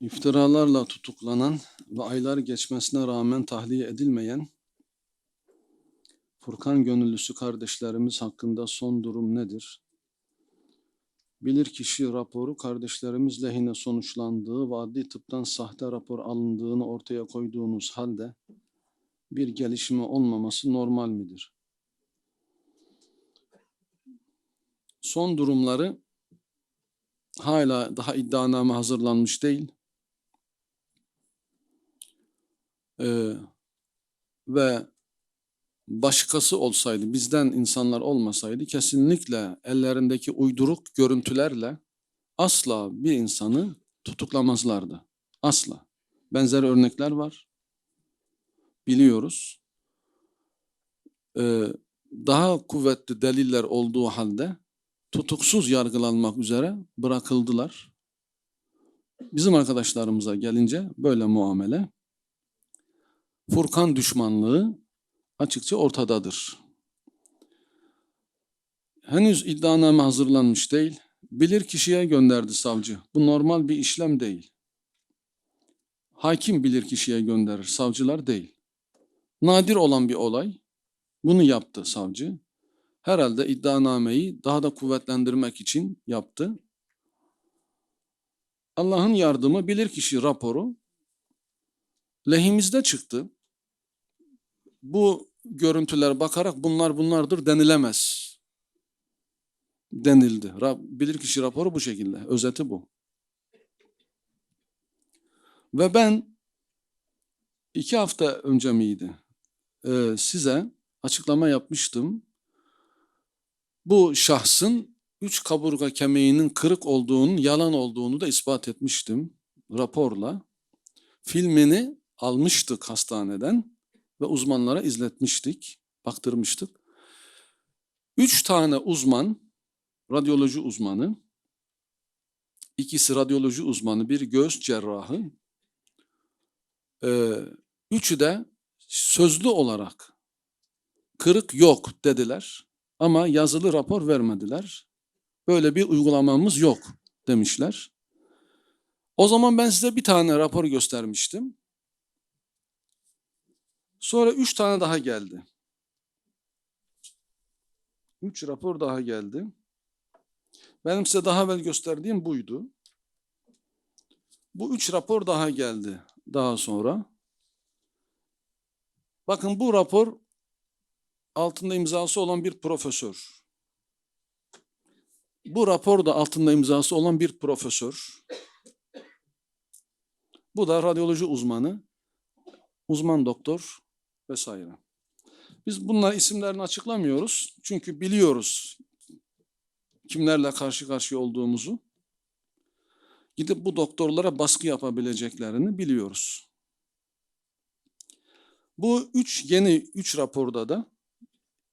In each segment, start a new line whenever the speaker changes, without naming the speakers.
İftiralarla tutuklanan ve aylar geçmesine rağmen tahliye edilmeyen Furkan gönüllüsü kardeşlerimiz hakkında son durum nedir? Bilirkişi raporu kardeşlerimiz lehine sonuçlandığı ve adli tıptan sahte rapor alındığını ortaya koyduğunuz halde bir gelişme olmaması normal midir? Son durumları hala daha iddianame hazırlanmış değil. Ee, ve başkası olsaydı, bizden insanlar olmasaydı kesinlikle ellerindeki uyduruk görüntülerle asla bir insanı tutuklamazlardı. Asla. Benzer örnekler var. Biliyoruz. Ee, daha kuvvetli deliller olduğu halde tutuksuz yargılanmak üzere bırakıldılar. Bizim arkadaşlarımıza gelince böyle muamele. Furkan düşmanlığı açıkça ortadadır. Henüz iddianame hazırlanmış değil. Bilir kişiye gönderdi savcı. Bu normal bir işlem değil. Hakim bilir kişiye gönderir, savcılar değil. Nadir olan bir olay. Bunu yaptı savcı. Herhalde iddianameyi daha da kuvvetlendirmek için yaptı. Allah'ın yardımı bilirkişi raporu lehimizde çıktı. Bu görüntüler bakarak bunlar bunlardır denilemez. Denildi. Ra- Bilirkişi raporu bu şekilde. Özeti bu. Ve ben iki hafta önce miydi? Ee, size açıklama yapmıştım. Bu şahsın üç kaburga kemiğinin kırık olduğunun yalan olduğunu da ispat etmiştim raporla. Filmini almıştık hastaneden ve uzmanlara izletmiştik, baktırmıştık. Üç tane uzman, radyoloji uzmanı, ikisi radyoloji uzmanı, bir göğüs cerrahı, ee, üçü de sözlü olarak kırık yok dediler ama yazılı rapor vermediler. Böyle bir uygulamamız yok demişler. O zaman ben size bir tane rapor göstermiştim. Sonra üç tane daha geldi. Üç rapor daha geldi. Benim size daha evvel gösterdiğim buydu. Bu üç rapor daha geldi daha sonra. Bakın bu rapor altında imzası olan bir profesör. Bu rapor da altında imzası olan bir profesör. Bu da radyoloji uzmanı, uzman doktor vesaire. Biz bunlar isimlerini açıklamıyoruz. Çünkü biliyoruz kimlerle karşı karşıya olduğumuzu. Gidip bu doktorlara baskı yapabileceklerini biliyoruz. Bu üç yeni üç raporda da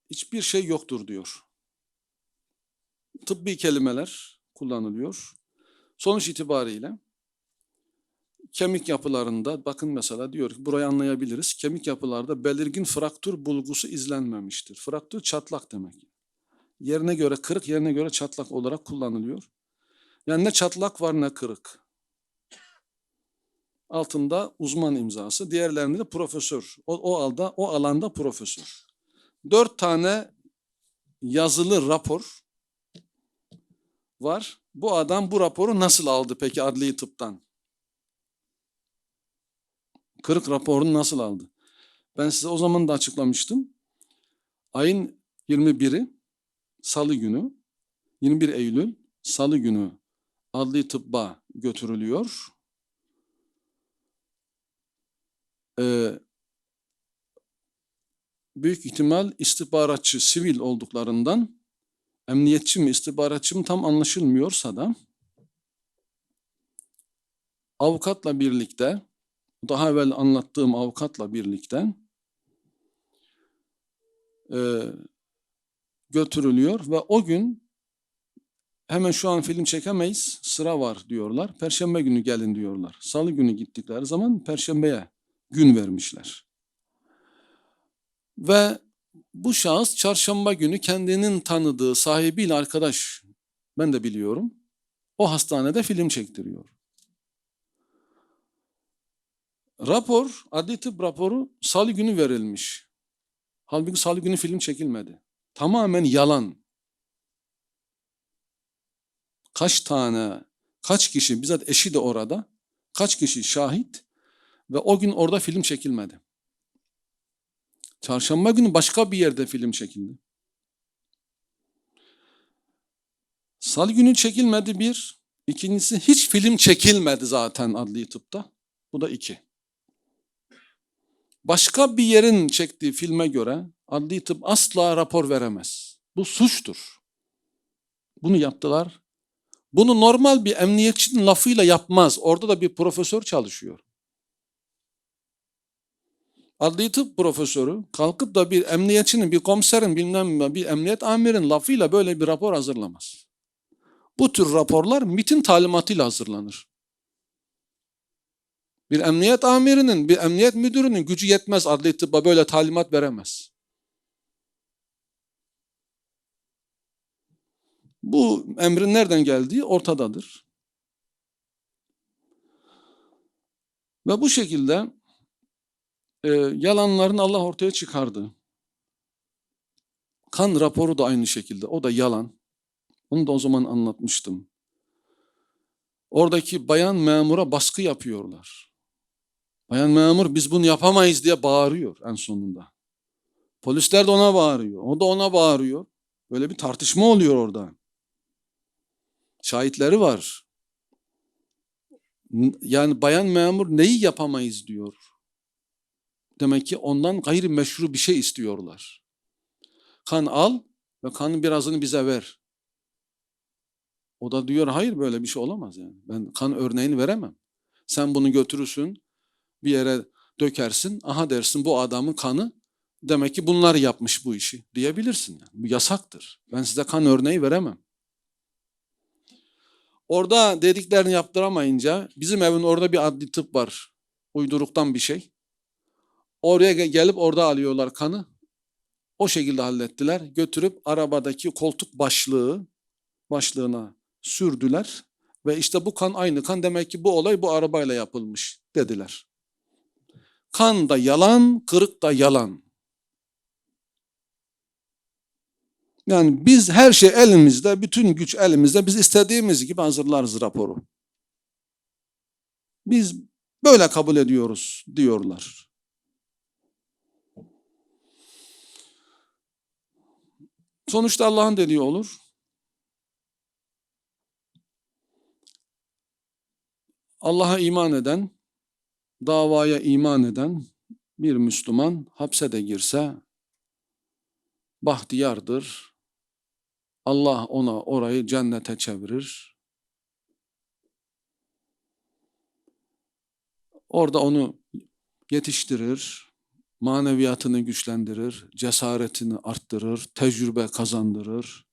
hiçbir şey yoktur diyor. Tıbbi kelimeler kullanılıyor. Sonuç itibariyle kemik yapılarında bakın mesela diyor ki burayı anlayabiliriz. Kemik yapılarda belirgin fraktür bulgusu izlenmemiştir. Fraktür çatlak demek. Yerine göre kırık, yerine göre çatlak olarak kullanılıyor. Yani ne çatlak var ne kırık. Altında uzman imzası, diğerlerinde de profesör. O, o alda, o alanda profesör. Dört tane yazılı rapor var. Bu adam bu raporu nasıl aldı peki adli tıptan? Kırık raporunu nasıl aldı? Ben size o zaman da açıklamıştım. Ayın 21'i Salı günü, 21 Eylül Salı günü adli tıbba götürülüyor. Ee, büyük ihtimal istihbaratçı, sivil olduklarından emniyetçi mi, istihbaratçı mı tam anlaşılmıyorsa da avukatla birlikte, daha evvel anlattığım avukatla birlikte e, götürülüyor ve o gün hemen şu an film çekemeyiz, sıra var diyorlar. Perşembe günü gelin diyorlar. Salı günü gittikleri zaman perşembeye gün vermişler. Ve bu şahıs çarşamba günü kendinin tanıdığı sahibiyle arkadaş, ben de biliyorum, o hastanede film çektiriyor. Rapor, adli tıp raporu salı günü verilmiş. Halbuki salı günü film çekilmedi. Tamamen yalan. Kaç tane, kaç kişi, bizzat eşi de orada, kaç kişi şahit ve o gün orada film çekilmedi. Çarşamba günü başka bir yerde film çekildi. Salı günü çekilmedi bir. İkincisi hiç film çekilmedi zaten adli tıpta. Bu da iki. Başka bir yerin çektiği filme göre adli tıp asla rapor veremez. Bu suçtur. Bunu yaptılar. Bunu normal bir emniyetçinin lafıyla yapmaz. Orada da bir profesör çalışıyor. Adli tıp profesörü kalkıp da bir emniyetçinin, bir komiserin, bilmem bir emniyet amirin lafıyla böyle bir rapor hazırlamaz. Bu tür raporlar MIT'in talimatıyla hazırlanır. Bir emniyet amirinin, bir emniyet müdürünün gücü yetmez adli tıbba böyle talimat veremez. Bu emrin nereden geldiği ortadadır. Ve bu şekilde e, yalanlarını Allah ortaya çıkardı. Kan raporu da aynı şekilde. O da yalan. Onu da o zaman anlatmıştım. Oradaki bayan memura baskı yapıyorlar. Bayan memur biz bunu yapamayız diye bağırıyor en sonunda. Polisler de ona bağırıyor. O da ona bağırıyor. Böyle bir tartışma oluyor orada. Şahitleri var. Yani bayan memur neyi yapamayız diyor. Demek ki ondan gayrimeşru bir şey istiyorlar. Kan al ve kanın birazını bize ver. O da diyor hayır böyle bir şey olamaz yani. Ben kan örneğini veremem. Sen bunu götürürsün bir yere dökersin. Aha dersin bu adamın kanı demek ki bunlar yapmış bu işi diyebilirsin. Yani. Bu yasaktır. Ben size kan örneği veremem. Orada dediklerini yaptıramayınca bizim evin orada bir adli tıp var. Uyduruktan bir şey. Oraya gelip orada alıyorlar kanı. O şekilde hallettiler. Götürüp arabadaki koltuk başlığı başlığına sürdüler ve işte bu kan aynı kan demek ki bu olay bu arabayla yapılmış dediler. Kan da yalan, kırık da yalan. Yani biz her şey elimizde, bütün güç elimizde. Biz istediğimiz gibi hazırlarız raporu. Biz böyle kabul ediyoruz diyorlar. Sonuçta Allah'ın dediği olur. Allah'a iman eden, davaya iman eden bir Müslüman hapse de girse bahtiyardır. Allah ona orayı cennete çevirir. Orada onu yetiştirir, maneviyatını güçlendirir, cesaretini arttırır, tecrübe kazandırır,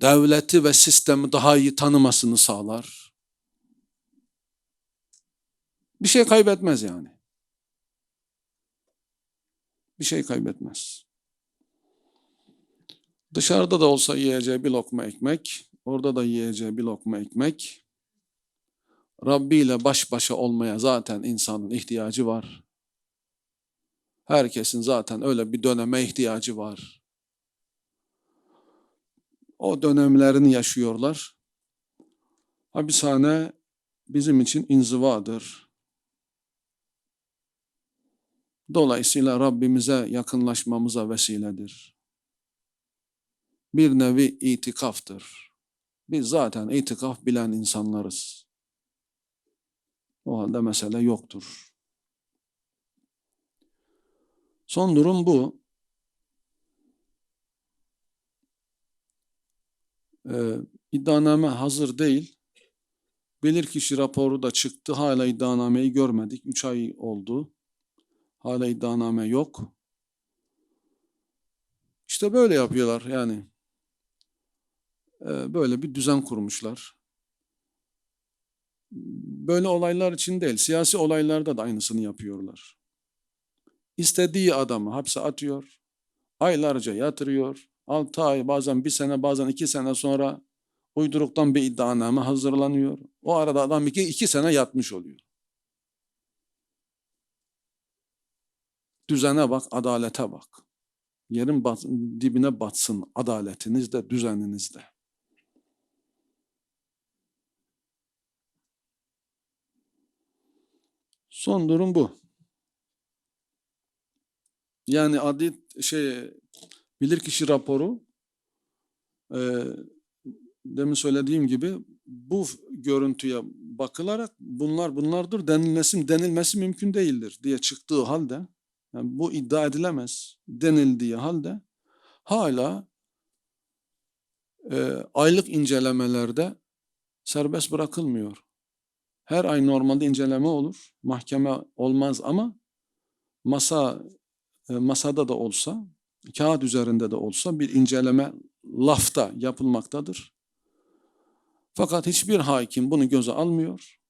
devleti ve sistemi daha iyi tanımasını sağlar. Bir şey kaybetmez yani. Bir şey kaybetmez. Dışarıda da olsa yiyeceği bir lokma ekmek, orada da yiyeceği bir lokma ekmek. Rabbi ile baş başa olmaya zaten insanın ihtiyacı var. Herkesin zaten öyle bir döneme ihtiyacı var. O dönemlerini yaşıyorlar. Hapishane bizim için inzivadır. Dolayısıyla Rabbimize yakınlaşmamıza vesiledir. Bir nevi itikaftır. Biz zaten itikaf bilen insanlarız. O halde mesele yoktur. Son durum bu. Ee, iddianame hazır değil. Bilirkişi raporu da çıktı. Hala iddianameyi görmedik. Üç ay oldu. Hala iddianame yok. İşte böyle yapıyorlar yani. Ee, böyle bir düzen kurmuşlar. Böyle olaylar için değil, siyasi olaylarda da aynısını yapıyorlar. İstediği adamı hapse atıyor, aylarca yatırıyor, 6 ay bazen bir sene bazen iki sene sonra uyduruktan bir iddianame hazırlanıyor. O arada adam iki, iki sene yatmış oluyor. Düzene bak, adalete bak. Yerin bat- dibine batsın adaletinizde, düzeninizde. Son durum bu. Yani adli şey bilirkişi raporu e, demin söylediğim gibi bu görüntüye bakılarak bunlar bunlardır denilmesi denilmesi mümkün değildir diye çıktığı halde yani bu iddia edilemez denildiği halde hala e, aylık incelemelerde serbest bırakılmıyor. Her ay normalde inceleme olur. Mahkeme olmaz ama masa e, masada da olsa, kağıt üzerinde de olsa bir inceleme lafta yapılmaktadır. Fakat hiçbir hakim bunu göze almıyor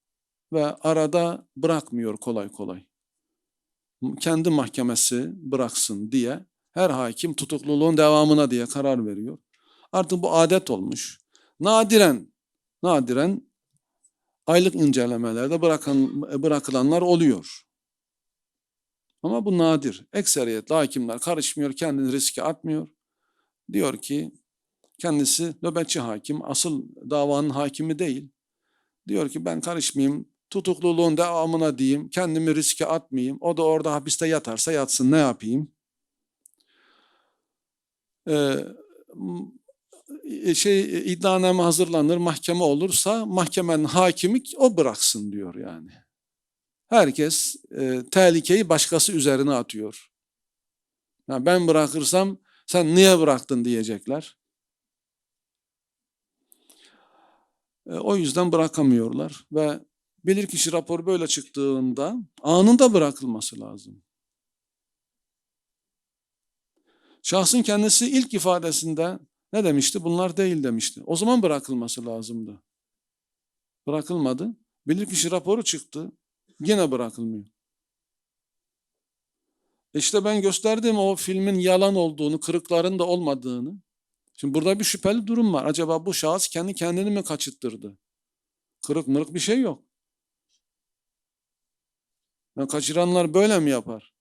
ve arada bırakmıyor kolay kolay. Kendi mahkemesi bıraksın diye her hakim tutukluluğun devamına diye karar veriyor. Artık bu adet olmuş. Nadiren, nadiren aylık incelemelerde bırakan, bırakılanlar oluyor. Ama bu nadir. Ekseriyetle hakimler karışmıyor, kendini riske atmıyor. Diyor ki kendisi nöbetçi hakim, asıl davanın hakimi değil. Diyor ki ben karışmayayım, tutukluluğun devamına diyeyim, kendimi riske atmayayım. O da orada hapiste yatarsa yatsın, ne yapayım? Ee, şey iddianame hazırlanır, mahkeme olursa mahkemenin hakimi o bıraksın diyor yani. Herkes e, tehlikeyi başkası üzerine atıyor. Ya ben bırakırsam sen niye bıraktın diyecekler. E, o yüzden bırakamıyorlar ve bilirkişi raporu böyle çıktığında anında bırakılması lazım. Şahsın kendisi ilk ifadesinde ne demişti? Bunlar değil demişti. O zaman bırakılması lazımdı. Bırakılmadı. Bilirkişi raporu çıktı. Yine bırakılmıyor. İşte ben gösterdim o filmin yalan olduğunu, kırıkların da olmadığını. Şimdi burada bir şüpheli durum var. Acaba bu şahıs kendi kendini mi kaçıttırdı? Kırık mırık bir şey yok. Ya kaçıranlar böyle mi yapar?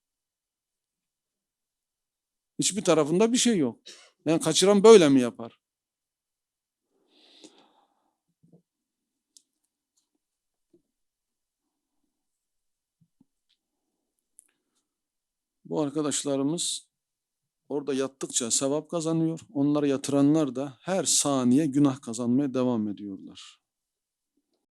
Hiçbir tarafında bir şey yok. Yani kaçıran böyle mi yapar? Bu arkadaşlarımız orada yattıkça sevap kazanıyor. Onları yatıranlar da her saniye günah kazanmaya devam ediyorlar.